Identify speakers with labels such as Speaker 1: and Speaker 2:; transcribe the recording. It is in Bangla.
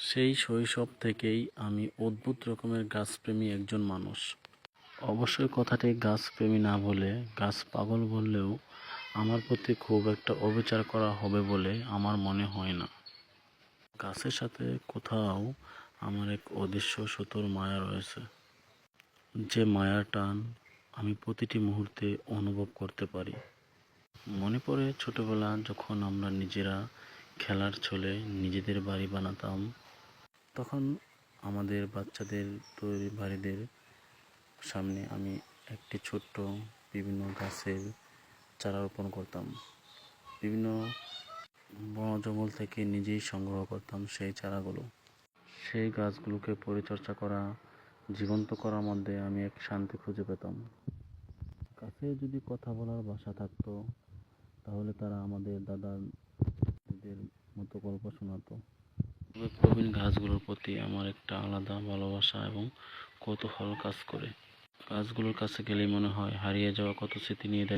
Speaker 1: সেই শৈশব থেকেই আমি অদ্ভুত রকমের গাছপ্রেমী একজন মানুষ। অবশ্যই কথাটি গাছপ্রেমী না বলে গাছ পাগল বললেও আমার প্রতি খুব একটা অবিচার করা হবে বলে আমার মনে হয় না। গাছের সাথে কোথাও আমার এক অদৃশ্য সুতোর মায়া রয়েছে। যে মায়ার টান আমি প্রতিটি মুহূর্তে অনুভব করতে পারি। মনে পড়ে ছোটবেলা যখন আমরা নিজেরা খেলার ছলে নিজেদের বাড়ি বানাতাম। তখন আমাদের বাচ্চাদের তৈরি বাড়িদের সামনে আমি একটি ছোট্ট বিভিন্ন গাছের চারা রোপণ করতাম। বিভিন্ন বন জঙ্গল থেকে নিজেই সংগ্রহ করতাম সেই চারাগুলো। সেই গাছগুলোকে পরিচর্যা করা, জীবন্ত করার মধ্যে আমি এক শান্তি খুঁজে পেতাম। কাছে যদি কথা বলার ভাষা থাকতো, তাহলে তারা আমাদের দাদাদের মতো গল্প শোনাতো। প্রবীণ গাছগুলোর প্রতি আমার একটা আলাদা ভালোবাসা এবং কৌতূহল কাজ করে। গাছগুলোর কাছে গেলেই মনে হয় হারিয়ে যাওয়া কত স্মৃতি নিয়ে দাঁড়িয়ে